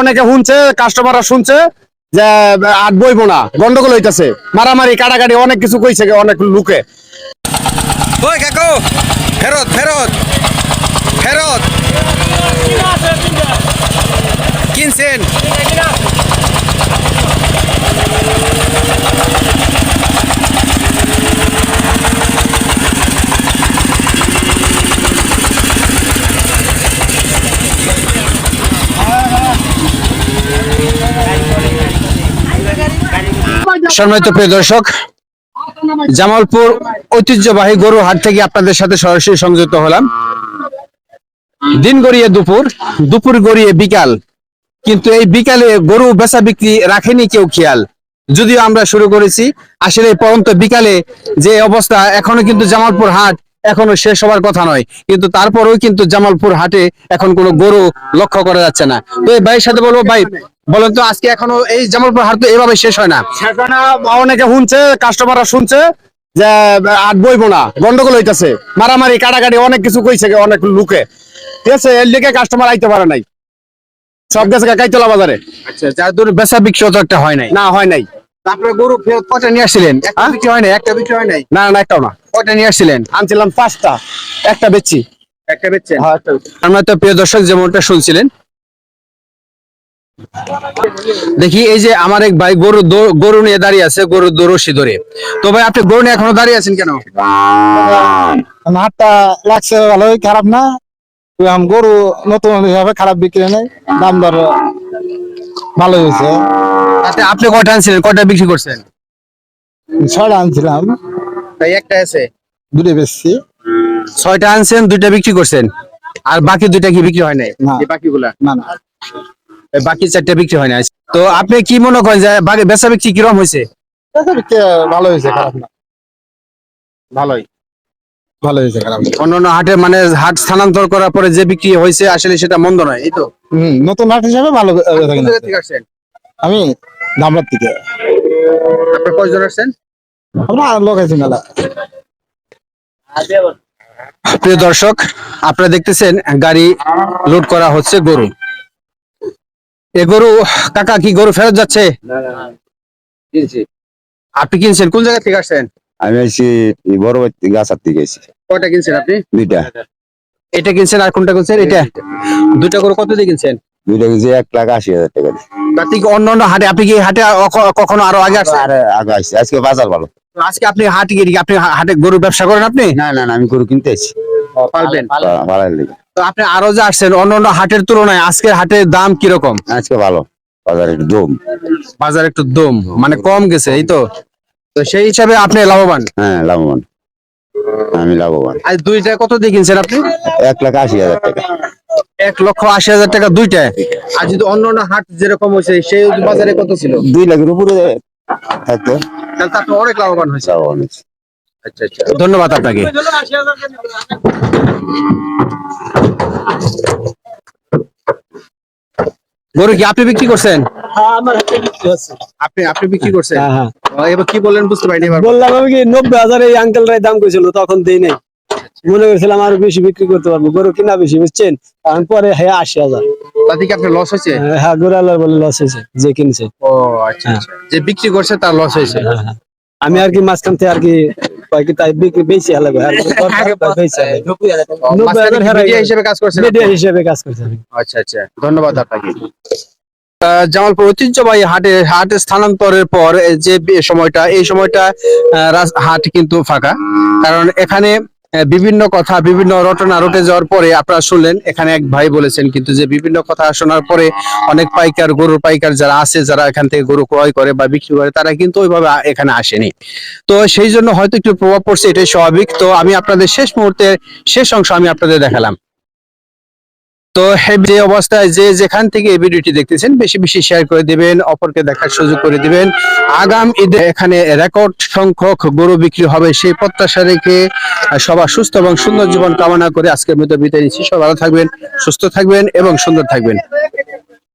অনেকে শুনছে কাস্টমাররা শুনছে যে আট বইব না, গন্ডগোল হইতেছে। মারামারি, কাটাকাটি অনেক কিছু কইছে অনেক লোকে। ওই কাকু, ফেরত ফেরত ফেরত। কিনছেন? সম্মানিত প্রিয় দর্শক, জামালপুর ঐতিহ্যবাহী গরু হাট থেকে আপনাদের সাথে সরাসরি সংযুক্ত হলাম। দিন গড়িয়ে দুপুর দুপুর গড়িয়ে বিকাল। কিন্তু এই বিকালে গরু বেচা বিক্রি রাখেনি কেউ খেয়াল। যদিও আমরা শুরু করেছি, আসলে পরন্ত বিকালে যে অবস্থা, এখনও কিন্তু জামালপুর হাট এখনও শেষ হওয়ার কথা নয়। কিন্তু তারপরেও কিন্তু জামালপুর হাটে এখন কোনো গরু লক্ষ্য করা যাচ্ছে না। তো এই ভাইয়ের সাথে বলব ভাই বলেন তো আজকে এখনও এই জামালপুর হাট তো এভাবে শেষ হয় না। অনেকে শুনছে কাস্টমাররা শুনছে যে আট বইব না গন্ডগোল হইতেছে। মারামারি কাটাকাটি অনেক কিছু কইছে অনেক লোকে। ঠিক আছে এর লিগে কাস্টমার আইতে পারে নাই। সব গেছে কাইতলা বাজারে। আচ্ছা যার দূর বেচা বিক্রি একটা হয় নাই। না হয় নাই। তারপরে গরু ফেরত কটা নিয়ে আসছিলেন? একটা হ্যাঁ? বিক্রি হয় একটা বিক্রি হয় নাই। না না একটাও না। কটা নিয়ে আসছিলেন? আনছিলাম পাঁচটা। একটা বেচছি। একটা বেচছেন? হ্যাঁ একটা আমরা তো প্রিয় দর্শক যেমনটা শুনছিলেন দেখি এই যে আমার এক ভাই গরু গরু নিয়ে দাঁড়িয়ে আছে গরু দো- রশি ধরে। তো ভাই আপনি গরু নিয়ে এখনও দাঁড়িয়ে আছেন কেন? হাটটা লাগছে ভালোই খারাপ না। গরু নতুন হিসাবে খারাপ বিক্রি নেই। দাম দর ভালো হয়েছে। আপনি কয়টা আনছিলেন? কয়টা বিক্রি করছেন? ছয়টা আনছিলাম। তাই একটা আছে। দুটো বেশি ছয়টা আনছেন দুইটা বিক্রি করছেন। আর বাকি দুইটা কি বিক্রি হয় নাই? না। এই বাকিগুলা? না না। বাকি চারটা বিক্রি হয় নাই। তো আপনি কি মনে করেন যে বাকি বেচা বিক্রি কীরকম হয়েছে? বেচা বিক্রি ভালো হয়েছে খারাপ না। ভালোই। ভালো হয়েছে খারাপ না। অন্যান্য হাটে মানে হাট স্থানান্তর করার পরে যে বিক্রি হয়েছে আসলে সেটা মন্দ নয় এই তো? নতুন হাট হিসাবে ভালো আমি ধামরার থেকে আপনি কয়জন আসছেন আমরা লোক আছি মেলা। প্রিয় দর্শক আপনারা দেখতেছেন গাড়ি লোড করা হচ্ছে গরু। এ গরু কাকা কি গরু ফেরত যাচ্ছে? আপনি কিনছেন? কোন জায়গা থেকে আসছেন? আমি আছি বড় বাড়ি গাছার থেকে এসেছি কয়টা কিনছেন আপনি? দুইটা। এটা কিনছেন আর কোনটা কিনছেন? এটা? দুইটা গরু কত দিয়ে কিনছেন? দুইটা কিনছি এক লাখ আশি হাজার টাকা দিয়ে। তার থেকে অন্য অন্য হাটে আপনি কি হাটে কখনো আরও আগে আসছেন? আর আগে আসছে। আজকে বাজার ভালো। আজকে আপনি হাটে গিয়ে আপনি হাটে গরু ব্যবসা করেন আপনি? না না না আমি গরু কিনতে তো আপনি আরও যে আসছেন অন্য অন্য হাটের তুলনায় আজকের হাটের দাম কীরকম? আজকে ভালো। বাজার একটু দম। বাজার একটু দম মানে কম গেছে এই তো। তো সেই হিসাবে আপনি লাভবান? হ্যাঁ লাভবান। আমি লাভবান। আর দুইটা কত দিয়ে কিনছেন আপনি? এক লাখ আশি হাজার টাকা। এক লক্ষ আশি হাজার টাকা দুইটা। আর যদি অন্য অন্য হাট যেরকম হয়েছে সেই বাজারে কত ছিল? দুই লাখের উপরে থাকতো তাহলে তো অনেক লাভবান হয়েছে। আচ্ছা আচ্ছা। ধন্যবাদ আপনাকে। গরু কি আপনি বিক্রি করছেন? আপনি আপনি বিক্রি করছেন? হ্যাঁ ও, এবার কি বললেন বুঝতে পারিনি বললাম আমি কি নব্বই হাজার এই আঙ্কেল রায় দাম করেছিল তখন দেই নাই। মনে করছিলাম আরও বেশি বিক্রি করতে পারব। গরু কিনা বেশি বুঝছেন? কারণ পরে হ্যাঁ আশি হাজার। তাতে কি আপনার লস হয়েছে? হ্যাঁ গরু আল্লাহ বলে লস হয়েছে যে কিনছে। ও আচ্ছা আচ্ছা। যে বিক্রি করছে তার লস হয়েছে। হ্যাঁ, হ্যাঁ। আমি আর কি মাঝখান থেকে আর কি বেশি। হিসেবে কাজ হিসেবে কাজ করছে আচ্ছা আচ্ছা। ধন্যবাদ আপনাকে। জামালপুর ঐতিহ্যবাহী হাটে হাটে স্থানান্তরের পর যে সময়টা এই সময়টা হাট কিন্তু ফাঁকা। কারণ এখানে বিভিন্ন কথা, বিভিন্ন রটনা রটে যাওয়ার পরে আপনারা শুনলেন, এখানে এক ভাই বলেছেন কিন্তু যে বিভিন্ন কথা শোনার পরে অনেক পাইকার, গরুর পাইকার যারা আছে, যারা এখান থেকে গরু ক্রয় করে বা বিক্রি করে, তারা কিন্তু ওইভাবে এখানে আসেনি। তো সেই জন্য হয়তো একটু প্রভাব পড়ছে, এটাই স্বাভাবিক। তো আমি আপনাদের শেষ মুহূর্তে শেষ অংশ আমি আপনাদের দেখালাম। তো এই যে অবস্থায় যে যেখান থেকে এই ভিডিওটি দেখতেছেন, বেশি বেশি শেয়ার করে দিবেন, অপরকে দেখার সুযোগ করে দিবেন। আগাম ঈদে এখানে রেকর্ড সংখ্যক গরু বিক্রি হবে, সেই প্রত্যাশা রেখে সবার সুস্থ এবং সুন্দর জীবন কামনা করে আজকের মতো বিদায় নিচ্ছি। সবাই ভালো থাকবেন, সুস্থ থাকবেন এবং সুন্দর থাকবেন।